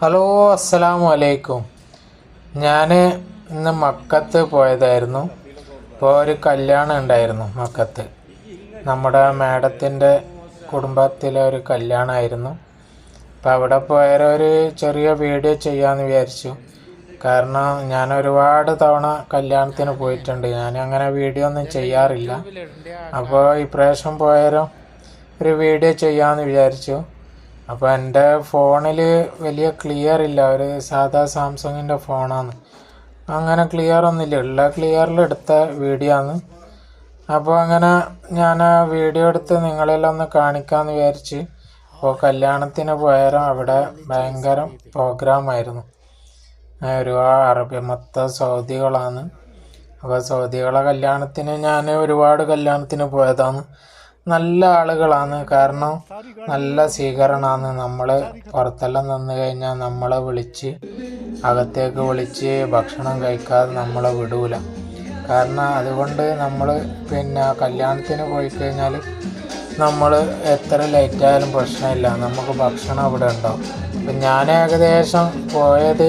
Hello അസ്സലാമു അലൈക്കും. ഞാൻ ഇന്ന് മക്കത്ത് പോയതായിരുന്നു. ഇപ്പോൾ ഒരു കല്യാണം ഉണ്ടായിരുന്നു മക്കത്ത്. നമ്മുടെ മാഡത്തിന്റെ കുടുംബത്തിലെ ഒരു കല്യാണമായിരുന്നു അപ്പോൾ അവിടെ പോയൊരു ചെറിയ വീഡിയോ ചെയ്യാമെന്ന് വിചാരിച്ചു. കാരണം ഞാൻ ഒരുപാട് തവണ കല്യാണത്തിന് പോയിട്ടുണ്ട്. ഞാൻ അങ്ങനെ വീഡിയോ ഒന്നും ചെയ്യാറില്ല. അപ്പോൾ ഇപ്രാവശ്യം പോയാലും ഒരു വീഡിയോ ചെയ്യാമെന്ന് വിചാരിച്ചു. അപ്പോൾ എന്റെ ഫോണിൽ വലിയ ക്ലിയർ ഇല്ല. ഒരു സാധാ സാംസങ്ങിന്റെ ഫോണാണ്. അങ്ങനെ ക്ലിയർ ഒന്നുമില്ല. ഉള്ള ക്ലിയറിൽ എടുത്ത വീഡിയോ ആണ് അപ്പോൾ അങ്ങനെ ഞാൻ ആ വീഡിയോ എടുത്ത് നിങ്ങളെല്ലാം കാണിക്കാമെന്ന് വിചാരിച്ച് അപ്പോൾ കല്യാണത്തിന് പോയാലും അവിടെ ഭയങ്കര പ്രോഗ്രാമായിരുന്നു ഒരുപാട് അറബി മൊത്തം സൗദികളാണ്. അപ്പോൾ സൗദികളെ കല്യാണത്തിന് ഞാൻ ഒരുപാട് കല്യാണത്തിന് പോയതാണ്. നല്ല ആളുകളാണ്. കാരണം നല്ല സ്വീകരണമാണ് നമ്മൾ പുറത്തെല്ലാം നിന്ന് കഴിഞ്ഞാൽ നമ്മളെ വിളിച്ച് അകത്തേക്ക് വിളിച്ച് ഭക്ഷണം കഴിക്കാതെ നമ്മളെ വിടൂല. കാരണം അതുകൊണ്ട് നമ്മൾ പിന്നെ കല്യാണത്തിന് പോയി കഴിഞ്ഞാൽ നമ്മൾ എത്ര ലേറ്റായാലും പ്രശ്നമില്ല. നമുക്ക് ഭക്ഷണം അവിടെ ഉണ്ടാവും അപ്പം ഞാൻ ഏകദേശം പോയത്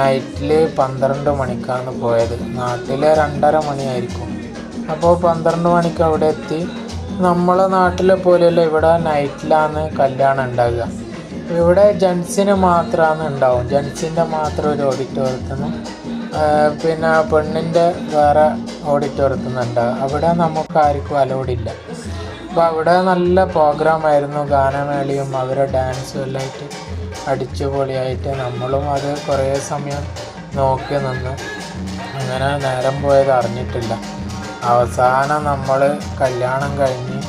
നൈറ്റിൽ പന്ത്രണ്ട് മണിക്കാണ് പോയത്. നാട്ടിൽ രണ്ടര മണിയായിരിക്കും. അപ്പോൾ പന്ത്രണ്ട് മണിക്ക് അവിടെ എത്തി. നമ്മളെ നാട്ടിലെ പോലെയല്ല ഇവിടെ നൈറ്റിലാണ് കല്യാണം ഉണ്ടാകുക ഇവിടെ ജെൻസിന് മാത്രമാണ് ഉണ്ടാവും. ജെൻസിന്റെ മാത്രം ഒരു ഓഡിറ്റോറിയത്തിന് പിന്നെ പെണ്ണിന്റെ വേറെ ഓഡിറ്റോറിയത്തിൽ ഉണ്ടാകും അവിടെ നമുക്ക് ആർക്കും അലോഡില്ല അപ്പോൾ അവിടെ നല്ല പ്രോഗ്രാം ആയിരുന്നു. ഗാനമേളയും അവരുടെ ഡാൻസും എല്ലാം ആയിട്ട് അടിച്ചുപൊളിയായിട്ട് നമ്മളും അത് കുറേ സമയം നോക്കി നിന്ന്. അങ്ങനെ നേരം പോയത് അറിഞ്ഞിട്ടില്ല. അവസാനം നമ്മൾ കല്യാണം കഴിഞ്ഞ്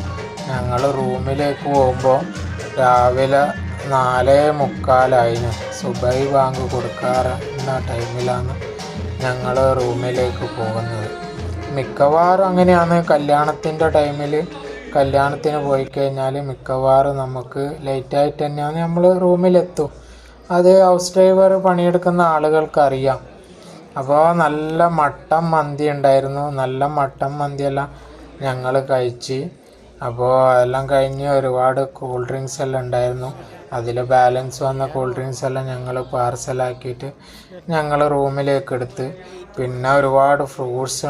ഞങ്ങൾ റൂമിലേക്ക് പോകുമ്പോൾ രാവിലെ നാലേ മുക്കാലായിരുന്നു സുബൈ ബാങ്ക് കൊടുക്കാറുന്ന ടൈമിലാണ് ഞങ്ങൾ റൂമിലേക്ക് പോകുന്നത്. മിക്കവാറും അങ്ങനെയാണ് കല്യാണത്തിന്റെ ടൈമിൽ കല്യാണത്തിന് പോയി കഴിഞ്ഞാൽ മിക്കവാറും നമുക്ക് ലേറ്റായിട്ട് തന്നെയാണ് നമ്മൾ റൂമിലെത്തും. അത് ഹൗസ് ഡ്രൈവർ പണിയെടുക്കുന്ന ആളുകൾക്കറിയാം. അപ്പോൾ നല്ല മട്ടൻ മന്തി ഉണ്ടായിരുന്നു. നല്ല മട്ടൻ മന്തിയെല്ലാം ഞങ്ങൾ കഴിച്ച്. അപ്പോൾ അതെല്ലാം കഴിഞ്ഞ് ഒരുപാട് കൂൾ ഡ്രിങ്ക്സ് എല്ലാം ഉണ്ടായിരുന്നു. അതിൽ ബാലൻസ് വന്ന കൂൾ ഡ്രിങ്ക്സ് എല്ലാം ഞങ്ങൾ പാർസലാക്കിയിട്ട് ഞങ്ങൾ റൂമിലേക്ക് എടുത്ത്. പിന്നെ ഒരുപാട് ഫ്രൂട്ട്സ്